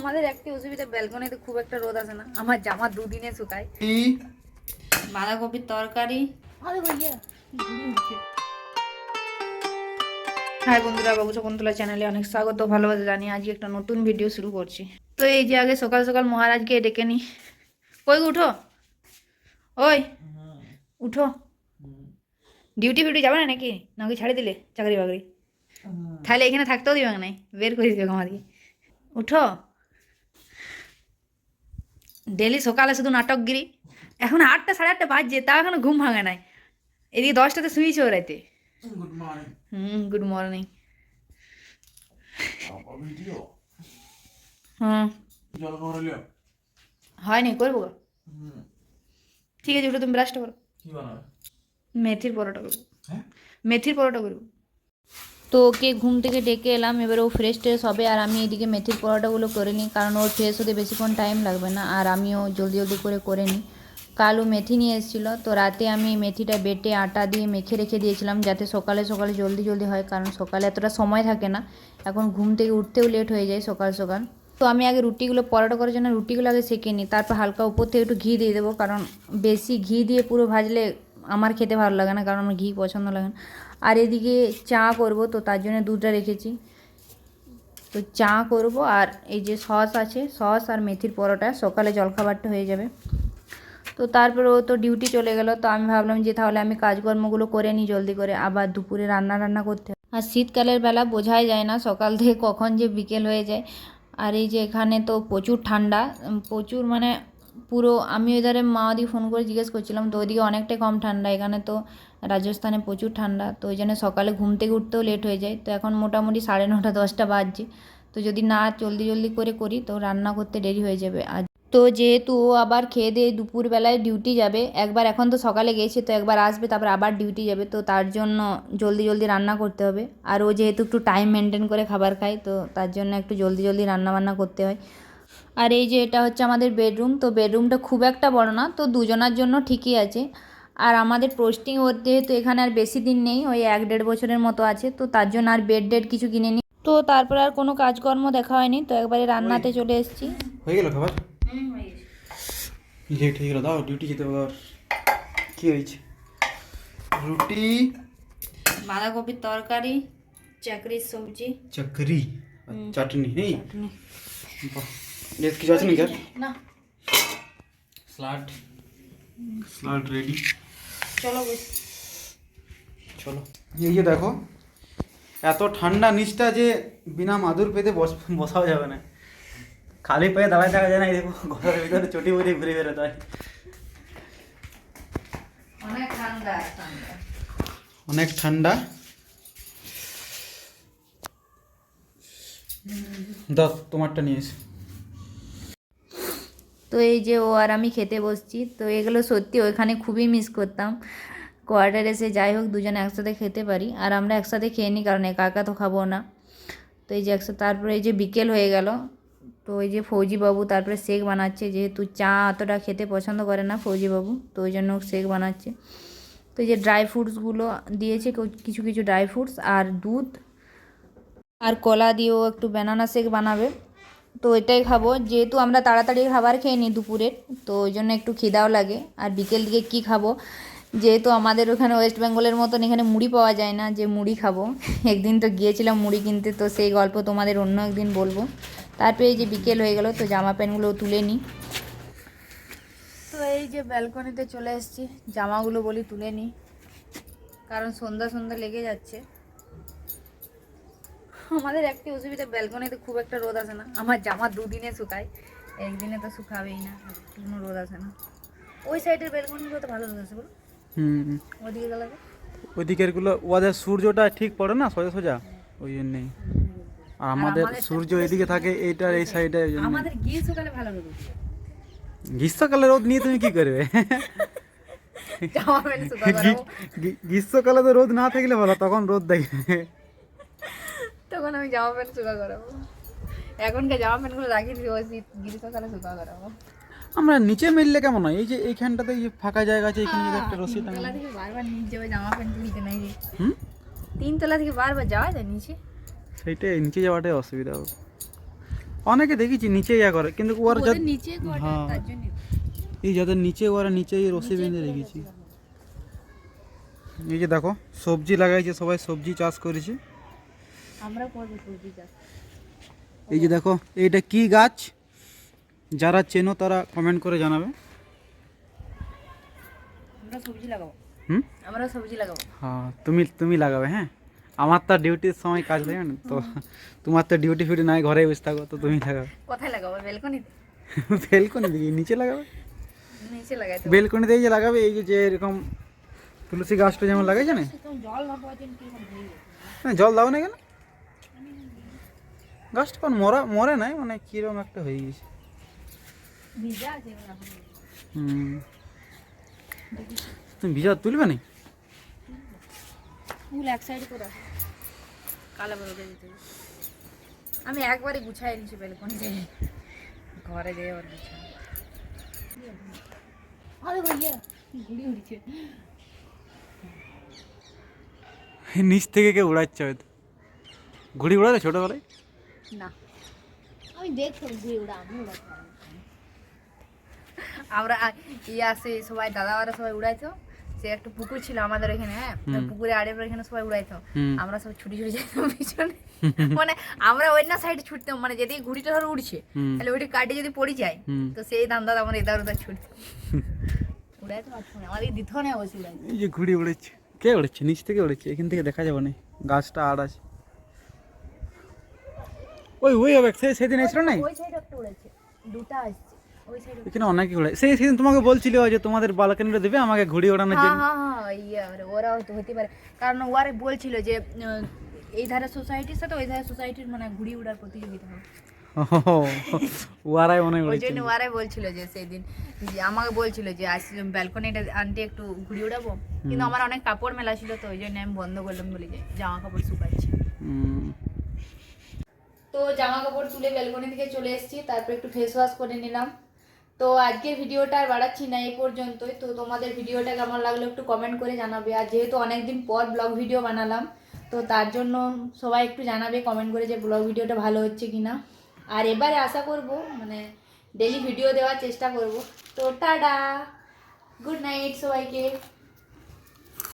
আমাদের একটি অসুবিধা ব্যালকনিতে খুব একটা রোদ আসে না। আমার জামা দুদিনে শুকায়। কি? বাঁধাকপির তরকারি। হাই বন্ধুরা বাবু শকুন্তলা চ্যানেলে অনেক স্বাগত ভালোবাসা জানি আজকে একটা নতুন ভিডিও শুরু করছি। তো এই যে আগে সকাল সকাল মহারাজকে ডেকে নি। কই উঠো। ওই উঠো। ডিউটি ফিউটি যাবে না নাকি? নাকি ছাড়ি দিলে চাকরি বাকরি? তাহলে এখানে থাকতেও দিবে নাই বের করে দিবে আমাদেরকে। উঠো। ডেলি সকালে শুধু নাটকগিরি। এখন আটটা সাড়ে আটটা বাজছে তাও এখনও ঘুম ভাঙে নাই। এদিকে দশটাতে শুয়েছে ও রাতে good morning hmm good morning hmm. হয়নি করব। ঠিক আছে উঠো তুমি ব্রাশটা করো। মেথির পরোটা করব। হ্যাঁ? মেথির পরোটা করব। তো ওকে ঘুম থেকে ডেকে এলাম, এবার ও ফ্রেশ ট্রেশ হবে আর আমি এদিকে মেথির পরোটাগুলো করে নিই কারণ ওর ফ্রেশ হতে বেশিক্ষণ টাইম লাগবে না আর আমিও জলদি জলদি করে করে নিই। কাল মেথি নিয়ে এসেছিল, তো রাতে আমি মেথিটা বেটে, আটা দিয়ে মেখে রেখে দিয়েছিলাম যাতে সকালে সকালে জলদি জলদি হয় কারণ সকালে এতটা সময় থাকে না। এখন ঘুম থেকে উঠতেও লেট হয়ে যায় সকাল সকাল। তো আমি আগে রুটিগুলো, পরোটা করার জন্য রুটিগুলো আগে সেঁকে নিই, তারপর হালকা উপর থেকে একটু ঘি দিয়ে দেবো কারণ বেশি ঘি দিয়ে পুরো ভাজলে আমার খেতে ভালো লাগে না কারণ আমার ঘি পছন্দ লাগে না। আর এদিকে চা করব, তো তার জন্য দুধটা রেখেছি। তো চা করব আর এই যে সস আছে, সস আর মেথির পরোটা, সকালে জলখাবারটা হয়ে যাবে। তো তারপরে ও তো ডিউটি চলে গেল, তো আমি ভাবলাম যে তাহলে আমি কাজকর্মগুলো করে নিই জলদি করে, আবার দুপুরে রান্না রান্না করতে। আর শীতকালের বেলা বোঝাই যায় না সকাল থেকে কখন যে বিকেল হয়ে যায়। আর এই যে এখানে তো প্রচুর ঠান্ডা, প্রচুর মানে পুরো আমি ওইধারে মাওদি ফোন করে জিজ্ঞেস করছিলাম, তো ওইদিকে অনেকটাই কম ঠান্ডা, এখানে তো রাজস্থানে প্রচুর ঠান্ডা, তো ওই জন্য সকালে ঘুম থেকে উঠতেও লেট হয়ে যায়, তো এখন মোটামুটি সাড়ে নটা, দশটা বাজছে, তো যদি না জলদি জলদি করে করি, তো রান্না করতে দেরি হয়ে যাবে, আর তো যেহেতু ও আবার খেয়ে দিয়ে দুপুরবেলায় ডিউটি যাবে, একবার এখন তো সকালে গেছে, তো একবার আসবে, তারপর আবার ডিউটি যাবে, তো তার জন্য জলদি জলদি রান্না করতে হবে, আর ও যেহেতু একটু টাইম মেনটেন করে খাবার খায়, তো তার জন্য একটু জলদি জলদি রান্না বান্না করতে হয় আর এই যে এটা হচ্ছে আমাদের বেডরুম তো বেডরুমটা খুব একটা বড় না তো দুজনার জন্য ঠিকই আছে। আর আমাদের পোস্টিং ওর যেহেতু এখানে আর বেশি দিন নেই ওই এক দেড় বছরের মতো আছে তো তার জন্য আর বেড ডেড কিছু কিনে নি। তো তারপর আর কোনো কাজকর্ম দেখা হয়নি তো একবারে রান্নাতে চলে এসেছি। হয়ে গেল খাবার? লেট হয়ে গেল দাও ডিউটি যেতে আবার। কি হয়েছে? রুটি বাঁধাকপির তরকারি চাকরির সবজি। চাকরি চাটনি নেই? বাহ। এর কিছু আছে নাকি আর না স্লাড স্লাড রেডি চলো বস চলো এই যে দেখো এত ঠান্ডা নিচটা যে বিনা মাদুর পেতে বস বসাও যাবে না খালি পায়ে দাঁড়ায় থাকা যায় না এই দেখো ঘরের ভিতরে চটি বটি ঘুরে বেরোতে হয় অনেক ঠান্ডা ঠান্ডা অনেক ঠান্ডা দাও তোমারটা নিয়ে এসে তো এই যে ও আর আমি খেতে বসছি, তো এগুলো সত্যি ওইখানে খুবই মিস করতাম। কোয়ার্টার এসে যাই হোক, দুজনে একসাথে খেতে পারি। আর আমরা একসাথে খেয়ে নিই কারণ একা একা তো খাব না। তো এই যে একসাথে, তারপরে এই যে বিকেল হয়ে গেল, তো ওই যে ফৌজিবাবু তারপরে শেক বানাচ্ছে। যেহেতু চা অতটা খেতে পছন্দ করে না ফৌজিবাবু, তো ওই জন্য শেক বানাচ্ছে। তো এই যে ড্রাই ফ্রুটসগুলো দিয়েছে কিছু কিছু ড্রাই ফ্রুটস আর দুধ। আর কলা দিয়েও একটু ব্যানানা শেক বানাবে। তো এটাই খাব। যেহেতু আমরা তাড়াতাড়ি খাবার খেয়ে নিই দুপুরের তো ওই জন্য একটু খিদাও লাগে। আর বিকেল দিকে কী খাব? যেহেতু আমাদের ওখানে ওয়েস্ট বেঙ্গলের মতন এখানে মুড়ি পাওয়া যায় না, যে মুড়ি খাব। একদিন তো গিয়েছিলাম মুড়ি কিনতে, তো সেই গল্প তোমাদের অন্য একদিন বলব। তারপরে এই যে বিকেল হয়ে গেল, তো জামা প্যান্টগুলো তুলে নিই। তো এই যে ব্যালকনিতে চলে এসেছি, জামাগুলো বলি তুলে নিই। কারণ সন্ধ্যা সন্ধ্যা লেগে যাচ্ছে। আমাদের একটি অসুবিধা ব্যালকনিতে খুব একটা রোদ আসে না। আমার জামা দুদিনে শুকায় একদিনে তো শুকাবেই না কোনো রোদ আসে না। ওই সাইডের ব্যালকনিগুলোতে ভালো রোদ আসে বলো। হুম। ওদিকে গেলে ওইদিকেরগুলো ওদের সূর্যটা ঠিক পড়ে না সোজা সোজা? ওই জন্যেই। আর আমাদের সূর্য এদিকে থাকে এইটার এই সাইডে আমাদের গ্রীষ্মকালে ভালো রোদ গ্রীষ্মকালে রোদ নিয়ে তুমি কি করবে? গ্রীষ্মকালে তো রোদ না থাকলে ভালো তখন রোদ দেখবে। তখন আমি জামা প্যান্ট শুকা করাবো। এখনকার জামা প্যান্টগুলো রাখি দিবো শীত গ্রীষ্মকালে শুকা করাবো। আমরা নিচে মেললে কেমন হয়? এই যে এইখানটাতে এই যে ফাঁকা জায়গা আছে এখানে যদি একটা রশি তিনতলা থেকে। বারবার নিচে যাবে জামা প্যান্ট তুলতে নাই রে। হুম? তিনতলা থেকে বারবার যাওয়া যায় নিচে? সেইটাই নিচে যাওয়াটাই অসুবিধা হবে। অনেকে দেখেছি নিচে ইয়া করে কিন্তু ওর যা নিচে ঘরটা হ্যাঁ। তার জন্য। এই যাদের নিচে ওরা নিচেই রসি বেঁধে রেখেছি। এই যে দেখো সবজি লাগাইছে সবাই সবজি চাষ করেছে। আমরা করব সবজি চাষ এই যে দেখো এইটা কি গাছ? যারা চেনো তারা কমেন্ট করে জানাবে। আমরা সবজি লাগাবো। হুম? আমরা সবজি লাগাবো। হ্যাঁ তুমি তুমি লাগাবে হ্যাঁ? আমার তো ডিউটির সময় কাজ থাকে না তো তোমার তো ডিউটি ফিউটি নাই ঘরে বসে থাকো তো তুমি লাগাবে কোথায় লাগাবো? বেলকনিতে বেলকনি দিকে নিচে লাগাবে? নিচে লাগাই তো। বেলকনিতে এই যে লাগাবে এই যে যে এরকম তুলসী গাছটা যেমন লাগাইছে না? জল না পাওয়ার জন্য কীরকম হয়ে গেছে হ্যাঁ জল দাও না কেন? গাছটা কোন মরা মরে নাই? মানে কীরকম একটা হয়ে গেছে। হুম। তুমি ভিজা তুলবে না? ফুল এক সাইড করে। কালা বেরোতে দিতে আমি একবারে গুছাই নিচ্ছি বেলকনিতে ঘরে যেয়ে আবার গুছাই। আরে ভাইয়া ঘুড়ি উড়ছে। নিচ থেকে কেউ উড়াচ্ছে হয়তো। ঘুড়ি উড়ালে ছোটোবেলায়? না। আমি দেখতাম ঘুড়ি উড়া আমি উড়াতে আমরা ইয়ে আসে সবাই দাদারা সবাই উড়াইতো। সে একটা পুকুর ছিল আমাদের এখানে হ্যাঁ? পুকুরে আড়ে এখানে সবাই উড়াইতো। আমরা সব ছুটি ছুটি যেতাম পিছনে। মানে আমরা ওই সাইডে ছুটতাম মানে যেদিকে ঘুড়িটা ধরো উড়ছে তাহলে ওইটা কাটে যদি পড়ে যায় তো সেই দান্দা আমরা এদার ওদার ছুটতাম উড়াইতে পারছ না আমাদের দিত না বসে উড়াই ঘুড়ি উড়েছে কে উড়েছে? নিচ থেকে উড়েছে এখান থেকে দেখা যাবে না। গাছটা আড় আছে। ওই ওই হবে সেদিন এসেছিল নাই? ওই সাইডে একটা উড়েছে। দুটা আসছে। ওই সাইডে এখানে অনেকে উড়ে সেই সেদিন তোমাকে বলছিল যে তোমাদের বালকানিটা দেবে আমাকে ঘুড়ি ওড়ানোর হ্যাঁ জন্য। হ্যাঁ হ্যাঁ ইয়ে ওরা হয়তো হতে পারে। কারণ ওরা বলছিল যে এই ধারে সোসাইটির সাথে ওই ধারে সোসাইটির মানে ঘুড়ি উড়ার প্রতিযোগিতা হবে। ওয়ারাই মনে ওই জন্য ওরাই বলছিল যে সেদিন যে আমাকে বলছিল যে আজ ব্যালকনিটা আনতে একটু ঘুড়ি উড়াবো? কিন্তু আমার অনেক কাপড় মেলা ছিল তো ওই জন্য আমি বন্ধ করলাম বলে যে জামা কাপড় শুকাচ্ছি। তো জামা কাপড় তুলে ব্যালকনি থেকে চলে এসেছি, তারপর একটু ফেস ওয়াশ করে নিলাম। তো আজকের ভিডিওটা আর বাড়াচ্ছি না এই পর্যন্তই। তো তোমাদের ভিডিওটা কেমন লাগল একটু কমেন্ট করে জানাবে। আর যেহেতু অনেকদিন পর ব্লগ ভিডিও বানালাম, তো তার জন্য সবাই একটু জানাবে কমেন্ট করে যে ব্লগ ভিডিওটা ভালো হচ্ছে কিনা। আর এবারে আশা করব মানে ডেলি ভিডিও দেওয়ার চেষ্টা করব। তো টাটা! গুড নাইট সবাইকে!